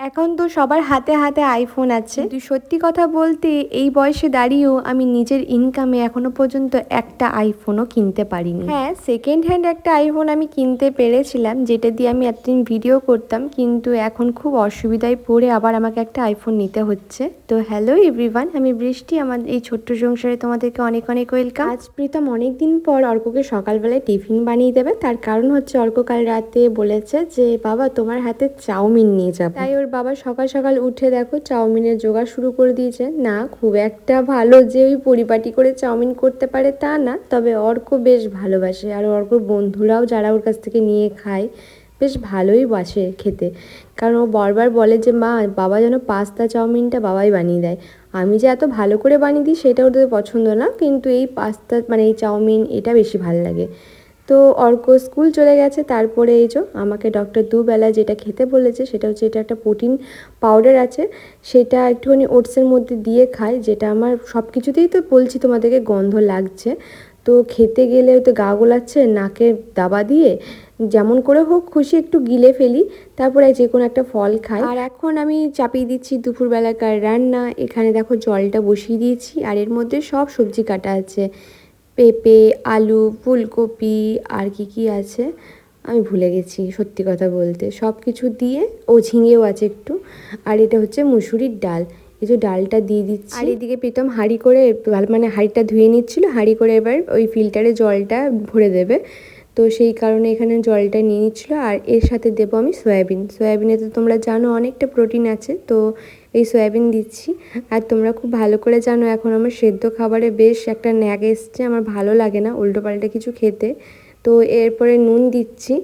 এখন তো সবার হাতে হাতে আইফোন আছে। কিন্তু সত্যি কথা বলতে এই বয়সে দাঁড়িয়েও আমি নিজের ইনকামে এখনও পর্যন্ত একটা আইফোনও কিনতে পারিনি। হ্যাঁ সেকেন্ড হ্যান্ড একটা আইফোন আমি কিনতে পেরেছিলাম, যেটা দিয়ে আমি এতদিন ভিডিও করতাম, কিন্তু এখন খুব অসুবিধায় পড়ে আবার আমাকে একটা আইফোন নিতে হচ্ছে। তো হ্যালো এভরিওয়ান আমি বৃষ্টি, আমার এই ছোট্ট সংসারে তোমাদেরকে অনেক অনেক ওয়েলকাম আজ প্রীতম অনেকদিন পর অর্ককে সকালবেলায় টিফিন বানিয়ে দেবে, তার কারণ হচ্ছে অর্ক কাল রাতে বলেছে যে, বাবা, তোমার হাতে চাউমিন নিয়ে যাব। তাই ওর বাবা সকাল সকাল উঠে দেখো চাউমিনের জোগাড় শুরু করে দিয়েছে। না, খুব একটা ভালো যে ওই পরিপাটি করে চাউমিন করতে পারে তা না, তবে অর্ক বেশ ভালোবাসে আর অর্কর বন্ধুরাও যারা ওর কাছ থেকে নিয়ে খায়, বেশ ভালোই বাসে খেতে। কারণ ও বারবার বলে যে, মা, বাবা যেন পাস্তা চাউমিনটা বাবাই বানিয়ে দেয়। আমি যে এত ভালো করে বানিয়ে দিই সেটা ওদের পছন্দ না, কিন্তু এই পাস্তা মানে এই চাউমিন এটা বেশি ভালো লাগে। তো অর্ক স্কুল চলে গেছে, তারপরে এই যে আমাকে ডক্টর দুবেলা যেটা খেতে বলেছে সেটা হচ্ছে এটা একটা প্রোটিন পাউডার আছে, সেটা একটুখানি ওটসের মধ্যে দিয়ে খাই যেটা আমার সব কিছুতেই তো বলছি তোমাদেরকে গন্ধ লাগছে। তো খেতে গেলে তো গা গোলাচ্ছে, নাকে দাবা দিয়ে যেমন করে হোক খুশি একটু গিলে ফেলি, তারপরে যে কোনো একটা ফল খাই। আর এখন আমি চাপিয়ে দিচ্ছি দুপুরবেলাকার রান্না, এখানে দেখো জলটা বসিয়ে দিয়েছি, আর এর মধ্যে সব সবজি কাটা আছে। পেঁপে, আলু, ফুলকপি, আর কি কি আছে? আমি ভুলে গেছি সত্যি কথা বলতে। সব কিছু দিয়ে, ও ঝিঙেও আছে একটু। আর এটা হচ্ছে মুসুরির ডাল। এই যে ডালটা দিয়ে দিচ্ছি। আর এদিকে প্রীতম হাঁড়ি করে মানে হাঁড়িটা ধুয়ে নিচ্ছিল। হাঁড়ি করে এবার ওই ফিল্টারে জলটা ভরে দেবে। তো সেই কারণে এখানে জলটা নিয়ে নিচ্ছিলো। আর এর সাথে দেবো আমি সয়াবিন। সয়াবিনে তো তোমরা জানো অনেকটা প্রোটিন আছে। তো এই সয়াবিন দিচ্ছি। আর তোমরা খুব ভালো করে জানো, এখন আমার সেদ্ধ খাবারে বেশ একটা ন্যাগ এসছে, আমার ভালো লাগে না উল্টো পাল্টা কিছু খেতে। তো এরপরে নুন দিচ্ছি,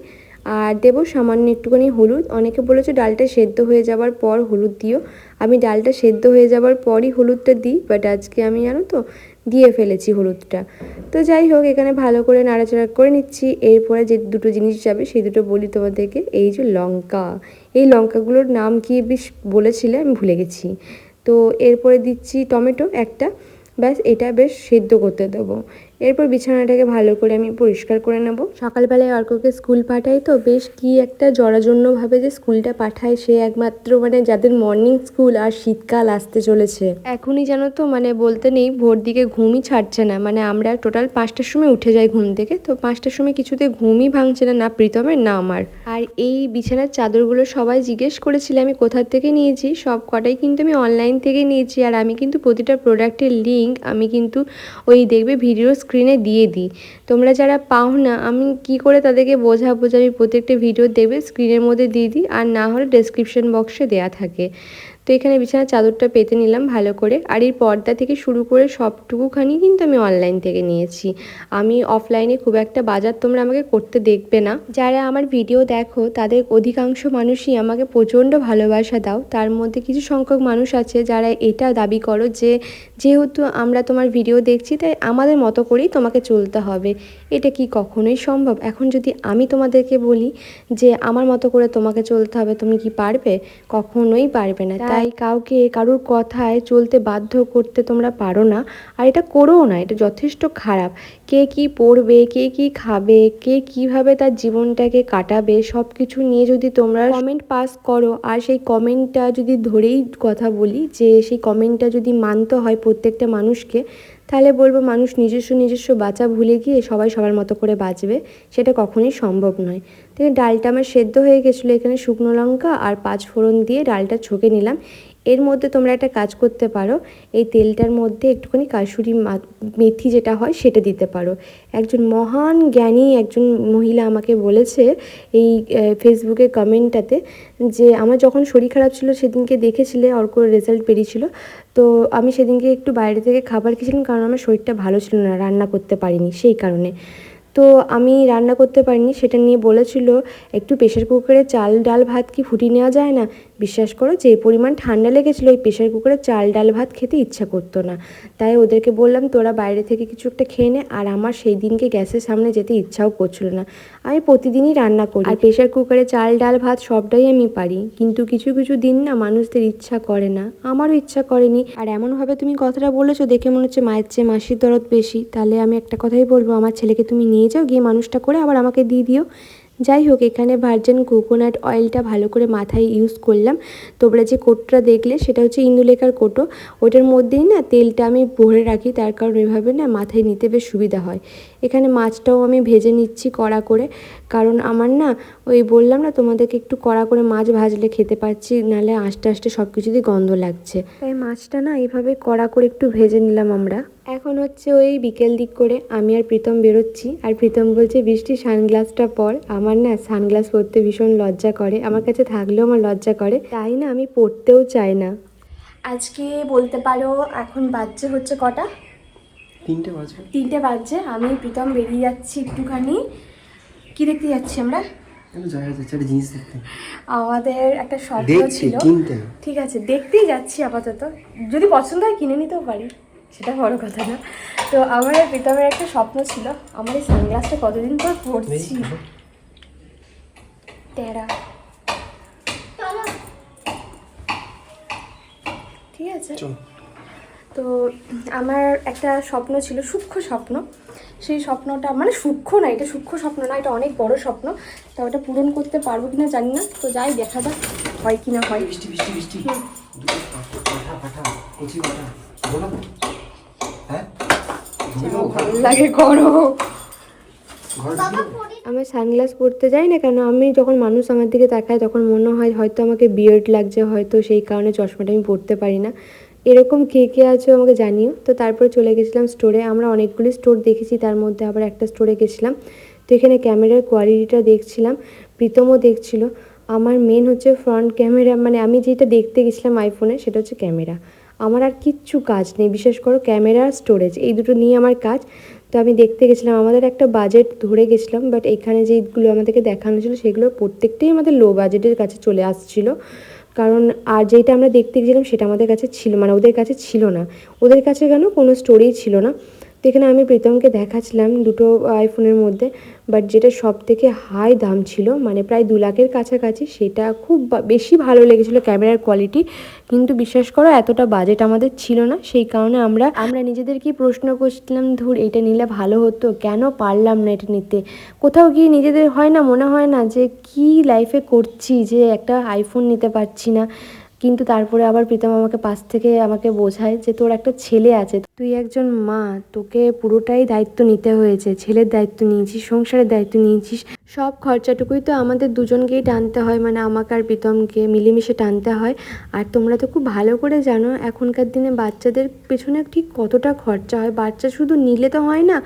আর দেবো সামান্য একটুখানি হলুদ। অনেকে বলেছে ডালটা সেদ্ধ হয়ে যাওয়ার পর হলুদ দিও। আমি ডালটা সেদ্ধ হয়ে যাওয়ার পরই হলুদটা দিই বাট আজকে আমি জানো তো দিয়ে ফেলেছি হলুদটা। তো যাই হোক, এখানে ভালো করে নাড়াচাড়া করে নিচ্ছি। এরপরে যে দুটো জিনিস যাবে, সেই দুটো বলি তোমাদেরকে। এই যে লঙ্কা। এই লঙ্কাগুলোর নাম কি বেশ বলেছিলে? আমি ভুলে গেছি। তো এরপরে দিচ্ছি টমেটো একটা। ব্যাস, এটা বেশ সেদ্ধ করতে দেবো। এরপর বিছানাটাকে ভালো করে আমি পরিষ্কার করে নেব। সকালবেলায় অর্ককে স্কুল পাঠাই তো, বেশ কি একটা জরাজন্যভাবে যে স্কুলটা পাঠায়, সে একমাত্র মানে যাদের মর্নিং স্কুল আর শীতকাল আসতে চলেছে। এখনই জানো তো মানে বলতে নেই, ভোর দিকে ঘুমই ছাড়ছে না। মানে আমরা টোটাল পাঁচটার সময় উঠে যাই ঘুম থেকে, তো পাঁচটার সময় কিছুতে ঘুমই ভাঙছে না না প্রীতমের, না আমার। আর এই বিছানার চাদরগুলো সবাই জিজ্ঞেস করেছিল, আমি কোথা থেকে নিয়েছি? সব কটাই কিন্তু আমি অনলাইন থেকে নিয়েছি। আর আমি কিন্তু প্রতিটা প্রোডাক্টের লিঙ্ক আমি কিন্তু ওই দেখবে ভিডিও স্ক্রিনে দিয়ে দিই। তোমরা যারা পাও না আমি কি করে তাদেরকে বোঝাবো যে আমি প্রত্যেকটা ভিডিও দেবে স্ক্রিনের মধ্যে দিয়ে দিই, আর না হলে ডেসক্রিপশন বক্সে দেয়া থাকে। তো এখানে বিছানার চাদরটা পেতে নিলাম ভালো করে। আর এই পর্দা থেকে শুরু করে সবটুকুখানি কিন্তু আমি অনলাইন থেকে নিয়েছি। আমি অফলাইনে খুব একটা বাজার তোমরা আমাকে করতে দেখবে না। যারা আমার ভিডিও দেখো, তাদের অধিকাংশ মানুষই আমাকে প্রচণ্ড ভালোবাসা দাও। তার মধ্যে কিছু সংখ্যক মানুষ আছে যারা এটা দাবি করো যে, যেহেতু আমরা তোমার ভিডিও দেখছি, তাই আমাদের মতো করেই তোমাকে চলতে হবে। এটা কি কখনোই সম্ভব? এখন যদি আমি তোমাদেরকে বলি যে আমার মতো করে তোমাকে চলতে হবে তুমি কি পারবে? কখনোই পারবে না। তাই কাউকে কারোর কথায় চলতে বাধ্য করতে তোমরা পারো না। আর এটা করোও না এটা যথেষ্ট খারাপ। কে কি পড়বে কে কি খাবে কে কীভাবে তার জীবনটাকে কাটাবে সব কিছু নিয়ে যদি তোমরা কমেন্ট পাস করো আর সেই কমেন্টটা যদি ধরেই কথা বলি যে সেই কমেন্টটা যদি মানতে হয় প্রত্যেকটা মানুষকে তাহলে বলব মানুষ নিজস্ব নিজস্ব বাঁচা ভুলে গিয়ে সবাই সবার মতো করে বাঁচবে, সেটা কখনোই সম্ভব নয়। তো ডালটা আমার সেদ্ধ হয়ে গেছিল এখানে শুকনো লঙ্কা আর পাঁচ ফোড়ন দিয়ে ডালটা ছকে নিলাম। এর মধ্যে তোমরা একটা কাজ করতে পারো, এই তেলটার মধ্যে একটুখানি কাসুরি মেথি যেটা হয় সেটা দিতে পারো। একজন মহান জ্ঞানী একজন মহিলা আমাকে বলেছে এই ফেসবুকে কমেন্টটাতে যে, আমার যখন শরীর খারাপ ছিল সেদিনকে দেখেছিলে অর্ক রেজাল্ট বেরিয়েছিল। তো আমি সেদিনকে একটু বাইরে থেকে খাবার খেয়েছিলাম কারণ আমার শরীরটা ভালো ছিল না, রান্না করতে পারিনি সেই কারণে। তো আমি রান্না করতে পারিনি, সেটা নিয়ে বলেছিল, একটু প্রেশার কুকারে চাল, ডাল, ভাত কি ফুটিয়ে নেওয়া যায় না? বিশ্বাস করো যে পরিমাণ ঠান্ডা লেগেছিলো ওই প্রেশার কুকারে চাল ডাল ভাত খেতে ইচ্ছা করতো না। তাই ওদেরকে বললাম, তোরা বাইরে থেকে কিছু একটা খেয়ে নে, আর আমার সেই দিনকে গ্যাসের সামনে যেতে ইচ্ছাও করছিল না। আমি প্রতিদিনই রান্না করি। আর প্রেশার কুকারে চাল ডাল ভাত সবটাই আমি পারি। কিন্তু কিছু কিছু দিন না মানুষদের ইচ্ছা করে না। আমারও ইচ্ছা করেনি। আর এমনভাবে তুমি কথাটা বলেছ, দেখে মনে হচ্ছে মায়ের চেয়ে মাসির দরদ বেশি। তাহলে আমি একটা কথাই বলব, আমার ছেলেকে তুমি নিয়ে যাও, গিয়ে মানুষটা করে আবার আমাকে দিয়ে দিও। যাই হোক, এখানে ভার্জেন কোকোনাট অয়েলটা ভালো করে মাথায় ইউজ করলাম। তোমরা যে কোটটা দেখলে, সেটা হচ্ছে ইন্দুলেখার কোটো। ওটার মধ্যেই না তেলটা আমি ভরে রাখি, তার কারণ এভাবে না মাথায় নিতে বেশ সুবিধা হয়। এখানে মাছটাও আমি ভেজে নিচ্ছি কড়া করে, কারণ আমার না ওই বললাম না তোমাদেরকে একটু কড়া করে মাছ ভাজলে খেতে পারছি নাহলে আস্তে আস্তে সব কিছুতেই গন্ধ লাগছে। তাই মাছটা না এইভাবে কড়া করে একটু ভেজে নিলাম আমরা। এখন হচ্ছে ওই বিকেল দিক করে আমি আর প্রীতম বেরোচ্ছি আর প্রীতম বলছে বৃষ্টি সানগ্লাসটা পর। আমার না সানগ্লাস পরতে ভীষণ লজ্জা করে আমার কাছে থাকলেও আমার লজ্জা করে তাই না আমি পরতেও চাই না। আজকে বলতে পারো এখন বাজছে হচ্ছে কটা? তিনটে বাজবে তিনটে বাজছে আমি প্রীতম বেরিয়ে যাচ্ছি একটুখানি। কি দেখতে যাচ্ছি আমরা? আমাদের একটা স্বপ্ন ছিল। ঠিক আছে দেখতেই যাচ্ছি আপাতত। যদি পছন্দ হয় কিনে নিতেও পারি সেটা বড় কথা না। তো আমার প্রীতমের একটা স্বপ্ন ছিল আমার এই সানগ্লাসটা কতদিন পর পরছি? টেরা ঠিক আছে। তো আমার একটা স্বপ্ন ছিল সূক্ষ্ম স্বপ্ন। সেই স্বপ্নটা মানে সূক্ষ্ম না এটা সূক্ষ্ম স্বপ্ন না এটা অনেক বড় স্বপ্ন তা ওটা পূরণ করতে পারব কিনা জানি না তো যাই দেখা যাক হয় কি না হয়। বৃষ্টি বৃষ্টি বৃষ্টি। হ্যাঁ? ভালো লাগে করো। আমার সানগ্লাস পরতে যাই না কেন? আমি যখন মানুষ আমার দিকে তাকায় তখন মনে হয় হয়তো আমাকে বিয়ার্ড লাগছে হয়তো সেই কারণে চশমাটা আমি পরতে পারি না। এরকম কে কে আছো আমাকে জানিও। তো তারপরে চলে গেছিলাম স্টোরে আমরা অনেকগুলি স্টোর দেখেছি, তার মধ্যে আবার একটা স্টোরে গেছিলাম। তো এখানে ক্যামেরার কোয়ালিটিটা দেখছিলাম, প্রীতমও দেখছিল। আমার মেন হচ্ছে ফ্রন্ট ক্যামেরা মানে আমি যেটা দেখতে গেছিলাম আইফোনে সেটা হচ্ছে ক্যামেরা আমার আর কিচ্ছু কাজ নেই, বিশেষ করে ক্যামেরা স্টোরেজ এই দুটো নিয়ে আমার কাজ। তো আমি দেখতে গেছিলাম, আমাদের একটা বাজেট ধরে গেছিলাম বাট এখানে যেগুলো আমাদেরকে দেখানো ছিল, সেগুলো প্রত্যেকটাই আমাদের লো বাজেটের কাছে চলে আসছিল। কারণ আর যেটা আমরা দেখতে গেছিলাম সেটা আমাদের কাছে ছিল মানে ওদের কাছে ছিল না। ওদের কাছে কেন কোনো স্টোরেই ছিল না। তো এখানে আমি প্রীতমকে দেখাচ্ছিলাম দুটো আইফোনের মধ্যে বাট যেটা সব থেকে হাই দাম ছিল মানে প্রায় দু লাখের কাছাকাছি, সেটা খুব বেশি ভালো লেগেছিলো ক্যামেরার কোয়ালিটি কিন্তু বিশ্বাস করো এতটা বাজেট আমাদের ছিল না, সেই কারণে আমরা আমরা নিজেদেরকেই প্রশ্ন করছিলাম, ধুর, এটা নিলে ভালো হতো, কেন পারলাম না এটা নিতে? কোথাও গিয়ে নিজেদের হয় না, মনে হয় না যে কি লাইফে করছি যে একটা আইফোন নিতে পারছি না। কিন্তু তারপরে আবার প্রীতম আমাকে পাশ থেকে আমাকে বোঝায় যে তোর একটা ছেলে আছে। তুই একজন মা, তোকে পুরোটাই দায়িত্ব নিতে হয়েছে। ছেলের দায়িত্ব নিয়েছিস, সংসারের দায়িত্ব নিয়েছিস। সব খরচাটুকুই তো আমাদের দুজনকেই টানতে হয় মানে আমাকে আর প্রীতমকে মিলেমিশে টানতে হয়। আর তোমরা তো খুব ভালো করে জানো, এখনকার দিনে বাচ্চাদের পেছনে ঠিক কতটা খরচা হয়। বাচ্চা শুধু নিলে তো হয় না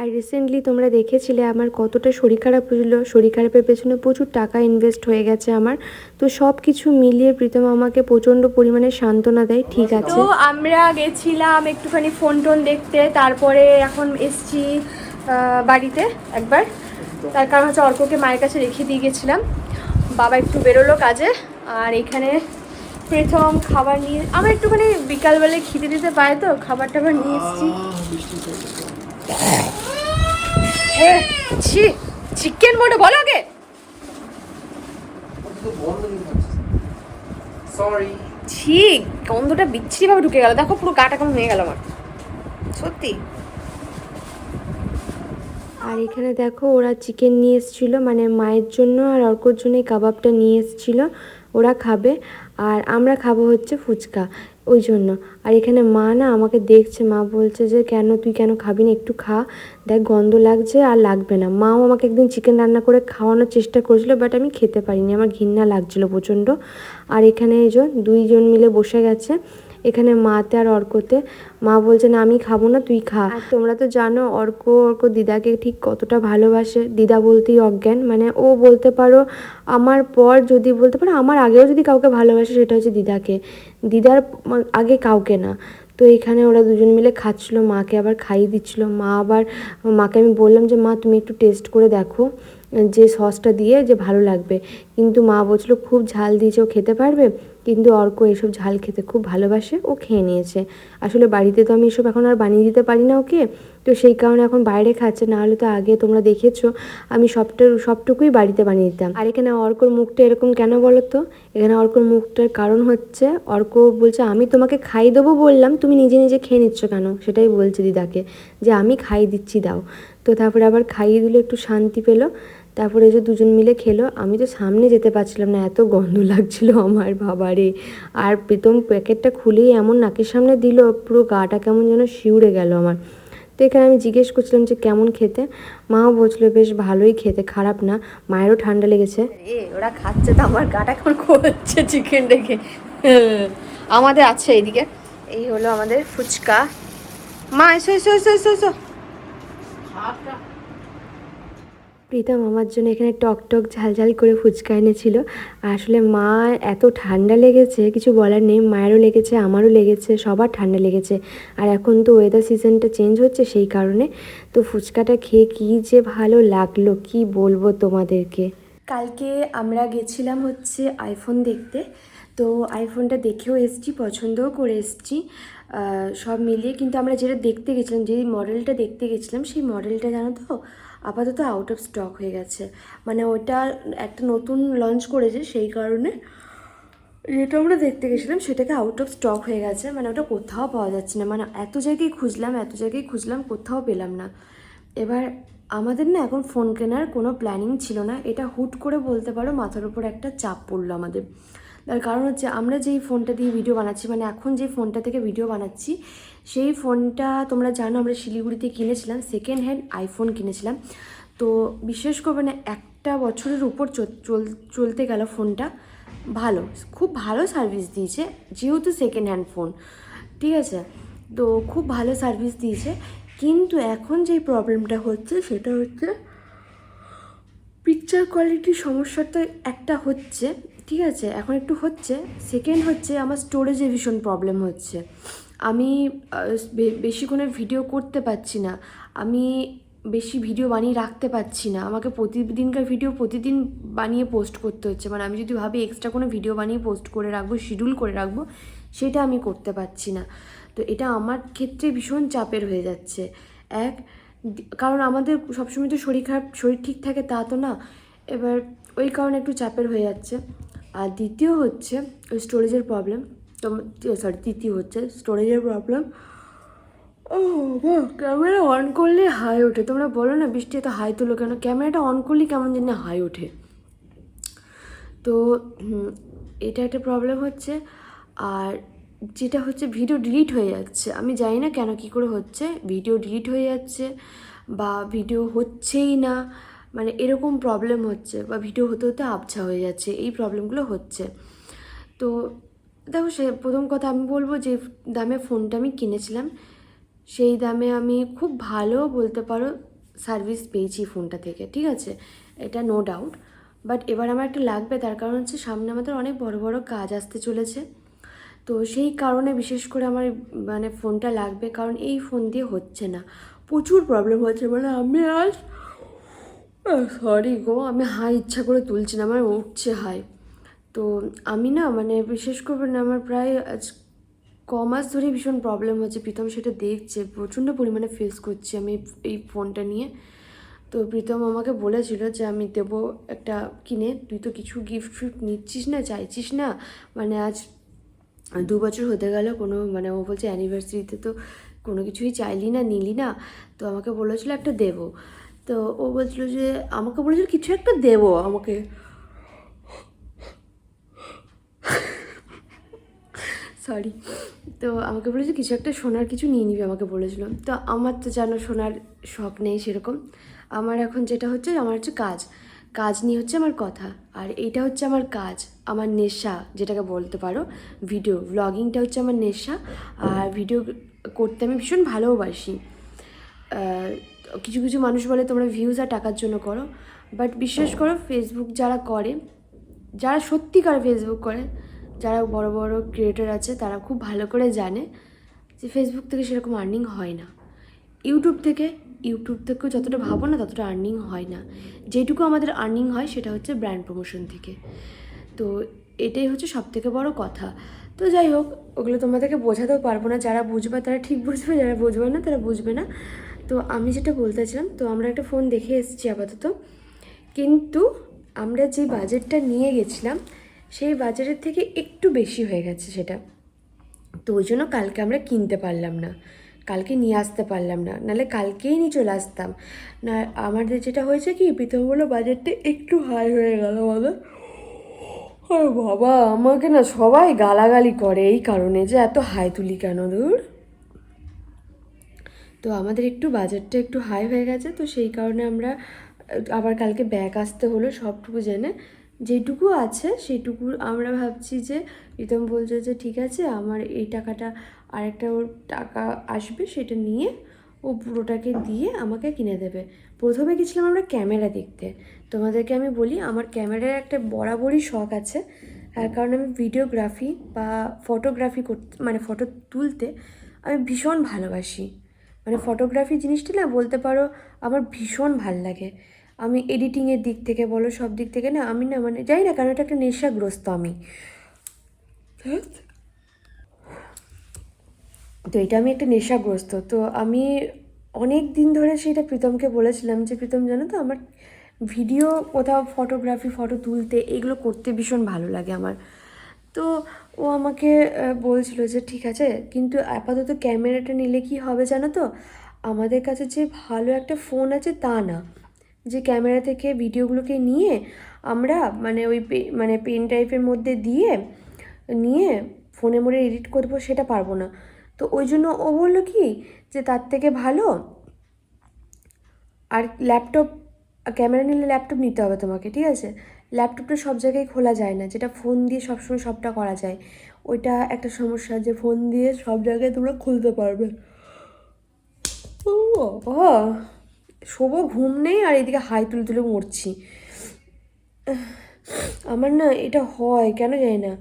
আর রিসেন্টলি তোমরা দেখেছিলে আমার কতটা শরীর খারাপ হয়েছিল। শরীর খারাপের পেছনে প্রচুর টাকা ইনভেস্ট হয়ে গেছে আমার। তো সব কিছু মিলিয়ে প্রীতম আমাকে প্রচণ্ড পরিমাণে সান্ত্বনা দেয়। ঠিক আছে। তো আমরা গেছিলাম একটুখানি ফোন টোন দেখতে। তারপরে এখন এসছি বাড়িতে একবার। তার কারণ হচ্ছে অর্ককে মায়ের কাছে রেখে দিয়ে গেছিলাম। বাবা একটু বেরোলো কাজে। আর এখানে প্রথম খাবার নিয়ে আমার একটুখানি বিকালবেলায় খিদে দিতে পায় তো খাবার টাবার নিয়ে এসেছি। ছি চিকেন মোটে বলো আগে। সরি ছি গন্ধটা বিচ্ছিরিভাবে ঢুকে গেল। দেখো পুরো গাটা কেমন হয়ে গেল আমার। সত্যি। আর এখানে দেখো ওরা চিকেন নিয়ে এসেছিল মানে মায়ের জন্য আর অর্কর জন্য এই কাবাবটা নিয়ে এসেছিল। ওরা খাবে। আর আমরা খাব হচ্ছে ফুচকা। ওই জন্য। আর এখানে মা না আমাকে দেখছে, মা বলছে যে, কেন, তুই কেন খাবি না? একটু খা। দেখ, গন্ধ লাগছে আর লাগবে না। মাও আমাকে একদিন চিকেন রান্না করে খাওয়ানোর চেষ্টা করেছিল বাট আমি খেতে পারিনি। আমার ঘৃণা লাগছিল প্রচণ্ড। আর এখানে এই দুইজন মিলে বসে গেছে। এখানে মাতে আর অর্কতে। মা বলছে, না, আমি খাব না, তুই খা। তোমরা তো জানো, অর্ক অর্ক দিদাকে ঠিক কতটা ভালোবাসে। দিদা বলতেই অজ্ঞান। মানে ও বলতে পারো, আমার পর যদি বলতে পারো, আমার আগেও যদি কাউকে ভালোবাসে, সেটা হচ্ছে দিদাকে। দিদার আগে কাউকে না। তো এখানে ওরা দুজন মিলে খাচ্ছিলো, মাকে আবার খাইয়ে দিচ্ছিল। মা আবার, মাকে আমি বললাম যে, মা, তুমি একটু টেস্ট করে দেখো, যে সসটা দিয়ে যে ভালো লাগবে। কিন্তু মা বলছিল, খুব ঝাল দিয়েছে, ও খেতে পারবে? কিন্তু অর্ক এসব ঝাল খেতে খুব ভালোবাসে, ও খেয়ে নিয়েছে। আসলে বাড়িতে তো আমি এসব এখন আর বানিয়ে দিতে পারি না ওকে। তো সেই কারণে এখন বাইরে খাচ্ছে, না হলে তো আগে তোমরা দেখেছ, আমি সবটা, সবটুকুই বাড়িতে বানিয়ে দিতাম। আর এখানে অর্কর মুখটা এরকম কেন বলো তো এখানে অর্কর মুখটার কারণ হচ্ছে, অর্ক বলছে, আমি তোমাকে খাই দেবো বললাম, তুমি নিজে নিজে খেয়ে নিচ্ছ কেন? সেটাই বলছে দিদাকে, যে আমি খাই দিচ্ছি, দাও। তো তারপরে আবার খাইয়ে দিলে একটু শান্তি পেল। তারপরে এই যে দুজন মিলে খেলো আমি তো সামনে যেতে পারছিলাম না এত গন্ধ লাগছিল আমার বাবারে। আর প্রীতম প্যাকেটটা খুলেই এমন নাকের সামনে দিল পুরো গাটা কেমন যেন শিউরে গেল আমার। তো এখানে আমি জিজ্ঞেস করছিলাম যে কেমন খেতে? মাও বলছিল বেশ ভালোই খেতে খারাপ না মায়েরও ঠান্ডা লেগেছে। এ ওরা খাচ্ছে তো আমার গাটা এখন করছে চিকেন রেখে আমাদের আছে এইদিকে এই হলো আমাদের ফুচকা। মা এসো এসো এসো এসো এসো। প্রীতম আমার জন্য এখানে টক টক ঝাল ঝাল করে ফুচকা এনেছিল। আসলে মা এত ঠান্ডা লেগেছে, কিছু বলার নেই, মায়েরও লেগেছে, আমারও লেগেছে, সবার ঠান্ডা লেগেছে। আর এখন তো ওয়েদার সিজনটা চেঞ্জ হচ্ছে সেই কারণে। তো ফুচকাটা খেয়ে কী যে ভালো লাগল, কি বলব তোমাদেরকে? কালকে আমরা গেছিলাম হচ্ছে আইফোন দেখতে। তো আইফোনটা দেখেও এসছি, পছন্দও করে এসছি। সব মিলিয়ে কিন্তু আমরা যেটা দেখতে গেছিলাম, যেই মডেলটা দেখতে গেছিলাম, সেই মডেলটা জানো তো? আপাতত আউট অফ স্টক হয়ে গেছে। মানে ওটা একটা নতুন লঞ্চ করেছে, সেই কারণে যেটা আমরা দেখতে গেছিলাম, সেটাকে আউট অফ স্টক হয়ে গেছে। মানে ওটা কোথাও পাওয়া যাচ্ছে না। মানে এত জায়গায় খুঁজলাম, এত জায়গায় খুঁজলাম, কোথাও পেলাম না। এবার আমাদের না এখন ফোন কেনার কোনো প্ল্যানিং ছিল না। এটা হুট করে বলতে পারো, মাথার উপর একটা চাপ পড়ল আমাদের। তার কারণ হচ্ছে আমরা যেই ফোনটা দিয়ে ভিডিও বানাচ্ছি মানে এখন যে ফোনটা থেকে ভিডিও বানাচ্ছি সেই ফোনটা তোমরা জানো, আমরা শিলিগুড়িতে কিনেছিলাম সেকেন্ড হ্যান্ড আইফোন কিনেছিলাম। তো বিশেষ করে মানে একটা বছরের উপর চল- চল- চলতে গেল ফোনটা। ভালো, খুব ভালো সার্ভিস দিয়েছে, যেহেতু সেকেন্ড হ্যান্ড ফোন ঠিক আছে? তো খুব ভালো সার্ভিস দিয়েছে। কিন্তু এখন যেই প্রবলেমটা হচ্ছে, সেটা হচ্ছে পিকচার কোয়ালিটির সমস্যাটা একটা হচ্ছে, ঠিক আছে? এখন একটু হচ্ছে সেকেন্ড হচ্ছে, আমার স্টোরেজে ভীষণ প্রবলেম হচ্ছে। আমি বেশিক্ষণের ভিডিও করতে পারছি না। আমি বেশি ভিডিও বানিয়ে রাখতে পারছি না। আমাকে প্রতিদিনকার ভিডিও প্রতিদিন বানিয়ে পোস্ট করতে হচ্ছে। মানে আমি যদি ভাবি এক্সট্রা কোনো ভিডিও বানিয়ে পোস্ট করে রাখব শিডিউল করে রাখব, সেটা আমি করতে পারছি না। তো এটা আমার ক্ষেত্রে ভীষণ চাপের হয়ে যাচ্ছে। এক কারণ আমাদের সবসময় তো শরীর খারাপ, শরীর ঠিক থাকে তা তো না। এবার ওই কারণে একটু চাপের হয়ে যাচ্ছে। আর দ্বিতীয় হচ্ছে ওই স্টোরেজের প্রবলেম তো সরি তৃতীয় হচ্ছে স্টোরেজের প্রবলেম ও বাহ ক্যামেরা অন করলে হাই ওঠে। তোমরা বলো না, বৃষ্টি এত হাই তুলো কেন? ক্যামেরাটা অন করলে কেমন জানি হাই ওঠে। তো এটা একটা প্রবলেম হচ্ছে। আর যেটা হচ্ছে ভিডিও ডিলিট হয়ে যাচ্ছে। আমি জানি না কেন কী করে হচ্ছে। ভিডিও ডিলিট হয়ে যাচ্ছে বা ভিডিও হচ্ছেই না। মানে এরকম প্রবলেম হচ্ছে বা ভিডিও হতে হতে আবছা হয়ে যাচ্ছে। এই প্রবলেমগুলো হচ্ছে। তো দেখো সে প্রথম কথা আমি বলব যে দামে ফোনটা আমি কিনেছিলাম, সেই দামে আমি খুব ভালো বলতে পারো সার্ভিস পেয়েছি ফোনটা থেকে, ঠিক আছে? এটা নো ডাউট বাট এবার আমার একটা লাগবে, তার কারণ হচ্ছে সামনে আমাদের অনেক বড় বড় কাজ আসতে চলেছে। তো সেই কারণে বিশেষ করে আমার মানে ফোনটা লাগবে, কারণ এই ফোন দিয়ে হচ্ছে না। প্রচুর প্রবলেম হচ্ছে মানে আমি আজ সরি গো, আমি হাই ইচ্ছা করে তুলছি না, আমার উঠছে হাই। তো আমি না মানে বিশেষ করে না, আমার প্রায় আজ ক মাস ধরে ভীষণ প্রবলেম হচ্ছে। প্রীতম সেটা দেখছে, প্রচণ্ড পরিমাণে ফেস করছি আমি এই ফোনটা নিয়ে। তো প্রীতম আমাকে বলেছিল যে, আমি দেবো একটা কিনে, তুই তো কিছু গিফট ফিফট নিচ্ছিস না, চাইছিস না। মানে আজ দু বছর হতে গেল, কোনো মানে ও বলছে অ্যানিভার্সারিতে তো কোনো কিছুই চাইলি না, নিলি না। তো আমাকে বলেছিল একটা দেবো। তো ও বলছিল যে, আমাকে বলেছিল কিছু একটা দেবো আমাকে। সরি তো আমাকে বলেছে, কিছু একটা সোনার কিছু নিয়ে নিবি, আমাকে বলেছিল। তো আমার তো জানো সোনার শখ নেই সেরকম। আমার এখন যেটা হচ্ছে, আমার হচ্ছে কাজ। কাজ নিয়ে হচ্ছে আমার কথা। আর এইটা হচ্ছে আমার কাজ, আমার নেশা, যেটাকে বলতে পারো ভিডিও ব্লগিংটা হচ্ছে আমার নেশা। আর ভিডিও করতে আমি ভীষণ ভালোবাসি। কিছু কিছু মানুষ বলে তোমরা ভিউজ আর টাকার জন্য করো। বাট বিশ্বাস করো ফেসবুক যারা করে, যারা সত্যিকার ফেসবুক করে যারা বড় বড় ক্রিয়েটার আছে, তারা খুব ভালো করে জানে যে ফেসবুক থেকে সেরকম আর্নিং হয় না। ইউটিউব থেকে ইউটিউব থেকেও যতটা ভাবো না, ততটা আর্নিং হয় না। যেটুকু আমাদের আর্নিং হয়, সেটা হচ্ছে ব্র্যান্ড প্রমোশন থেকে। তো এটাই হচ্ছে সব থেকে বড় কথা। তো যাই হোক, ওগুলো তোমাদেরকে বোঝাতেও পারব না। যারা বুঝবে, তারা ঠিক বুঝবে, যারা বুঝবে না, তারা বুঝবে না। তো আমি যেটা বলতেছিলাম তো আমরা একটা ফোন দেখে এসেছি আপাতত। কিন্তু আমরা যে বাজেটটা নিয়ে গেছিলাম সেই বাজারের থেকে একটু বেশি হয়ে গেছে সেটা। তো ওই জন্য কালকে আমরা কিনতে পারলাম না। কালকে নিয়ে আসতে পারলাম না। নাহলে কালকেই নিয়ে চলে আসতাম। না, আমাদের যেটা হয়েছে কি প্রীতম বাজেটটা একটু হাই হয়ে গেল আমাদের। আরে বাবা, আমাকে না সবাই গালাগালি করে এই কারণে যে এত হাই তুলি কেন দূর তো আমাদের একটু বাজেটটা একটু হাই হয়ে গেছে। তো সেই কারণে আমরা, আবার কালকে ব্যাগ আসতে হলো, সবটুকু জেনে যেটুকু আছে সেটুকু আমরা ভাবছি যে প্রীতম বলছে যে ঠিক আছে, আমার এই টাকাটা আরেকটা ওর টাকা আসবে সেটা নিয়ে ও পুরোটাকে দিয়ে আমাকে কিনে দেবে। প্রথমে গেছিলাম আমরা ক্যামেরা দেখতে। তোমাদেরকে আমি বলি, আমার ক্যামেরার একটা বরাবরই শখ আছে। তার কারণে আমি ভিডিওগ্রাফি বা ফটোগ্রাফি করতে মানে ফটো তুলতে আমি ভীষণ ভালোবাসি। মানে ফটোগ্রাফি জিনিসটি না বলতে পারো আমার ভীষণ ভালো লাগে। আমি এডিটিংয়ের দিক থেকে বলো, সব দিক থেকে না, আমি না মানে জানি না, কারণ এটা একটা নেশাগ্রস্ত আমি। তো এটা আমি একটা নেশাগ্রস্ত। তো আমি অনেক দিন ধরে সেটা প্রীতমকে বলেছিলাম যে, প্রীতম জানো তো, আমার ভিডিও কোথাও ফটোগ্রাফি ফটো তুলতে এগুলো করতে ভীষণ ভালো লাগে আমার। তো ও আমাকে বলছিল যে, ঠিক আছে, কিন্তু আপাতত ক্যামেরাটা নিলে কি হবে জানো তো? আমাদের কাছে যে ভালো একটা ফোন আছে তা না। যে ক্যামেরা থেকে ভিডিওগুলোকে নিয়ে আমরা মানে ওই মানে পেন টাইপের মধ্যে দিয়ে, নিয়ে ফোনে মোড়ে এডিট করব সেটা পারব না। তো ওই জন্য ও বলল কি যে তার থেকে ভালো আর ল্যাপটপ ক্যামেরা নিলে ল্যাপটপ নিতে হবে তোমাকে, ঠিক আছে? ল্যাপটপটা সব জায়গায় খোলা যায় না, যেটা ফোন দিয়ে সবসময় সবটা করা যায়। ওইটা একটা সমস্যা যে ফোন দিয়ে সব জায়গায় তোমরা খুলতে পারবে। ও শোবো, ঘুম নেই আর এদিকে হাই তুলে তুলে মরছি। আমার না এটা হয়, কেন জানি না।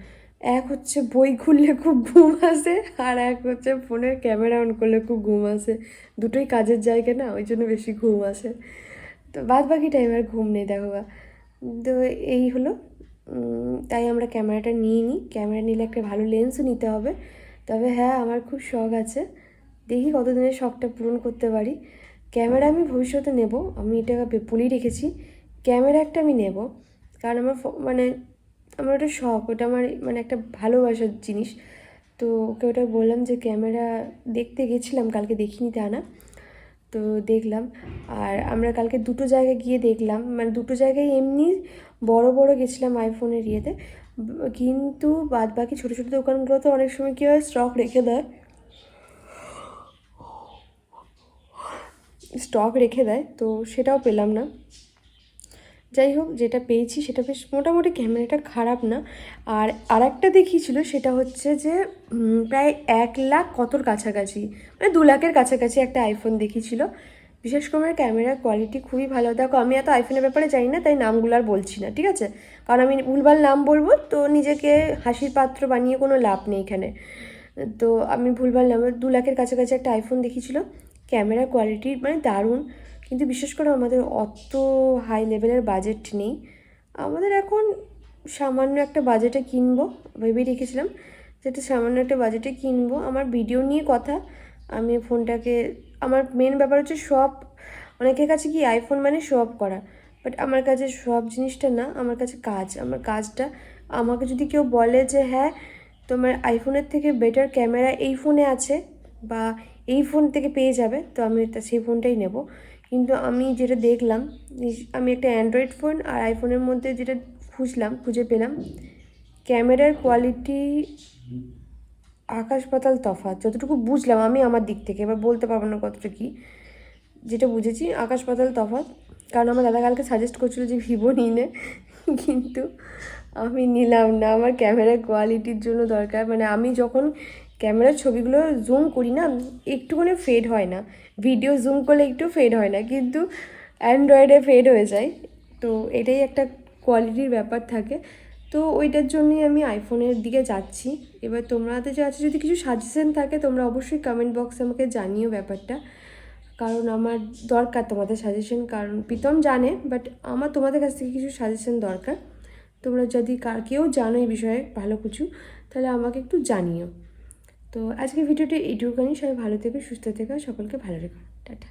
এক হচ্ছে বই খুললে খুব ঘুম আসে আর এক হচ্ছে ফোনের ক্যামেরা অন করলে খুব ঘুম আসে। দুটোই কাজের জায়গা না, ওই জন্য বেশি ঘুম আসে। তো বাদ বাকি টাইম আর ঘুম নেই, দেখো বা। তো এই হলো তাই আমরা ক্যামেরাটা নিয়ে নিই। ক্যামেরা নিলে একটা ভালো লেন্সও নিতে হবে। তবে হ্যাঁ আমার খুব শখ আছে। দেখি কতদিনের শখটা পূরণ করতে পারি। ক্যামেরা আমি ভবিষ্যতে নেব, আমি এটা বলি রেখেছি। ক্যামেরা একটা আমি নেব, কারণ আমার মানে আমার ওটা শখ, ওটা আমার মানে একটা ভালোবাসার জিনিস। তো ওকে ওটা বললাম যে ক্যামেরা দেখতে গেছিলাম, কালকে দেখিনি তা না। তো দেখলাম, আর আমরা কালকে দুটো জায়গায় গিয়ে দেখলাম মানে দুটো জায়গায় এমনি বড় বড় গেছিলাম আইফোনের ইয়েতে, কিন্তু বাদ বাকি ছোটো ছোটো দোকানগুলোতে অনেক সময় কী হয় স্টক রেখে দেয়। স্টক রেখে দেয়, তো সেটাও পেলাম না। যাই হোক, যেটা পেয়েছি সেটা বেশ মোটামুটি ক্যামেরাটা খারাপ না। আর আরেকটা দেখিয়েছিল সেটা হচ্ছে যে প্রায় এক লাখ কতর কাছাকাছি মানে দু লাখের কাছাকাছি একটা আইফোন দেখিয়েছিল। বিশেষ করে ক্যামেরার কোয়ালিটি খুবই ভালো। দেখো, আমি এত আইফোনের ব্যাপারে জানি না, তাই নামগুলো আর বলছি না, ঠিক আছে? কারণ আমি ভুলভাল নাম বলব, তো নিজেকে হাসির পাত্র বানিয়ে কোনো লাভ নেই এখানে। তো আমি ভুলভাল নাম দু লাখের কাছাকাছি একটা আইফোন দেখিয়েছিল। ক্যামেরার কোয়ালিটি মানে দারুণ। কিন্তু বিশেষ করে আমাদের অত হাই লেভেলের বাজেট নেই। আমাদের এখন সামান্য একটা বাজেটে কিনবো ভেবে রেখেছিলাম যেটা সামান্য একটা বাজেটে কিনবো। আমার ভিডিও নিয়ে কথা, আমি ফোনটাকে, আমার মেন ব্যাপার হচ্ছে সব অনেকের কাছে কি আইফোন মানে অফ করা? বাট আমার কাছে সব জিনিসটা না, আমার কাছে কাজ। আমার কাজটা, আমাকে যদি কেউ বলে যে হ্যাঁ তোমার আইফোনের থেকে বেটার ক্যামেরা এই ফোনে আছে, বা এই ফোন থেকে পেয়ে যাবে, তো আমি তা সেই ফোনটাই নেব। কিন্তু আমি যেটা দেখলাম আমি একটা অ্যান্ড্রয়েড ফোন আর আইফোনের মধ্যে যেটা খুঁজলাম, খুঁজে পেলাম, ক্যামেরার কোয়ালিটি আকাশ পাতাল তফাৎ। যতটুকু বুঝলাম আমি আমার দিক থেকে, এবার বলতে পারব না কতটা কী, যেটা বুঝেছি আকাশ পাতাল তফাৎ। কারণ আমার দাদা কালকে সাজেস্ট করছিল যে ভিভো নিয়ে নে কিন্তু আমি নিলাম না। আমার ক্যামেরার কোয়ালিটির জন্য দরকার। মানে আমি যখন ক্যামেরার ছবিগুলো জুম করি না, একটুখানি ফেড হয় না। ভিডিও জুম করলে একটু ফেড হয় না, কিন্তু অ্যান্ড্রয়েডে ফেড হয়ে যায়। তো এটাই একটা কোয়ালিটির ব্যাপার থাকে। তো ওইটার জন্যই আমি আইফোনের দিকে যাচ্ছি। এবার তোমাদের যে আছে যদি কিছু সাজেশন থাকে, তোমরা অবশ্যই কমেন্ট বক্সে আমাকে জানিও ব্যাপারটা। কারণ আমার দরকার তোমাদের সাজেশন কারণ প্রীতম জানে বাট আমার তোমাদের কাছ থেকে কিছু সাজেশন দরকার। তোমরা যদি কার কেউ জানো এই বিষয়ে ভালো কিছু, তাহলে আমাকে একটু জানিও। তো আজকে ভিডিওটা এইটুকুখানি। সবাই ভালো থেকে সুস্থ থেকো সকলকে ভালো রেখো। টাটা।